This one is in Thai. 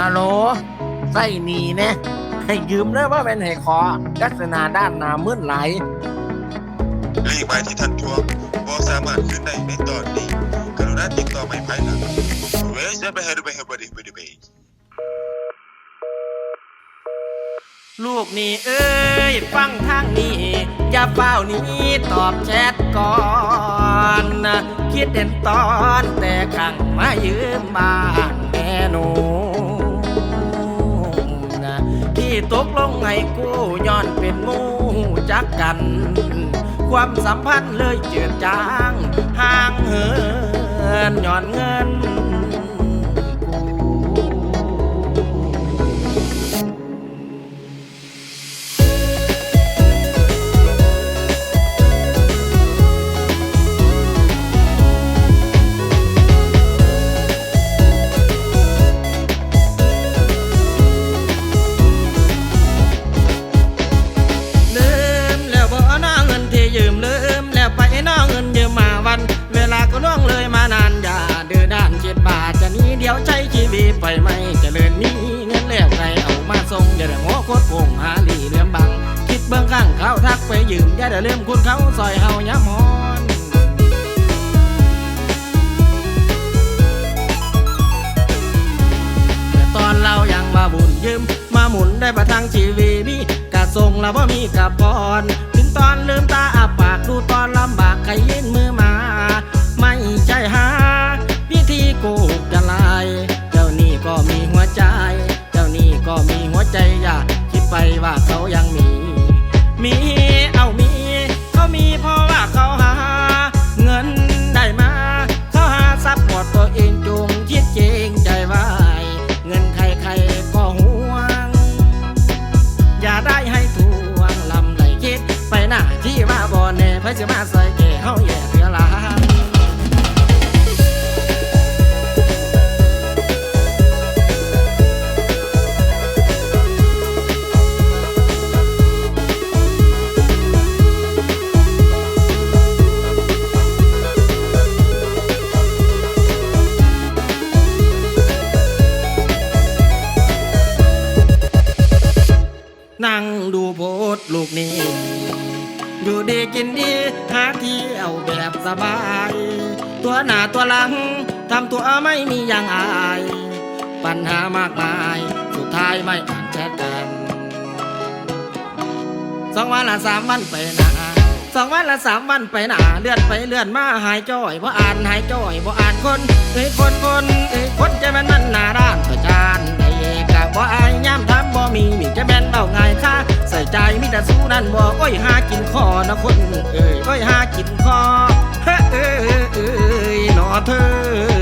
ฮัลโหลใส่หนีเนี่ยให้ยืมได้ว่าเป็นให้คอลักษณะด้านหนามึนไหลเลขหมายที่ท่านทวงบ่สามารถขึ้นได้ในตอนนี้กรุณาติดต่อใหม่ภายหลังเวสไปเฮดไปเฮดไปเฮดไปลูกนี่เอ้ย ฟังทางนี้ อย่าเฝ้านี้ตอบแชทก่อนนะคิดเด่นตอนแต่ขังมายืมบ้านแม่หนู ตกลงให้กู้ย้อนเป็นงูจักกัน ความสัมพันธ์เลยเจือจางห่างเหินย้อนเงิน เดียวใช้ชีวิตไปไม่เจริญมีเงินแล้วใครเอามาส่งอย่าได้หัวโคตรโกงหาดีเลี่ยมบัง คิดเบื้องข้างเขาทักไปยืมอย่าได้ลืมคุณเขาซอยเฮาย้ำฮอนแต่ตอนเรายังมาบุญยืม มาหมุนได้ประทังชีวีมีกะส่งแล้วว่ามีกับพรถึงตอนลืมตาอาปากดูตอนลำบากใครยื่นมือ ยังมี มีเอามีเขามีเพราะว่าเขาหา เงินได้มาเขาหาซัพพอร์ตตัวเองจงคิดเจงใจไว้เงินใครใครก็ห่วง อย่าได้ให้ทวงลำไหลคิด ไปหน้าที่ว่าบ่แน่เพื่อจะมาใส่แก่เฮาแย่ นั่งดูโพสลูกนี้อยู่ดีกินดีหาเที่ยวแบบสบาย ตัวหน้าตัวหลังทำตัวไม่มีอย่างอาย ปัญหามากมาย สุดท้ายไม่อ่านแชทกันสองวันละสามวันไปหนาสองวันละสามวันไปหนาเลื่อนไปเลื่อนมาหายจ้อยเพราะอ่านหายจ้อยเพราะอ่านคนเอ้ยคนคนเอ้ยคนใจมันมันหนาด้านประจา แต่สู้นั่นบ่โอ้ยหากินคอนะคนเอ้ยโอ้ยหากินคอเฮ้เอ้ยเอ้ยหนอเธอ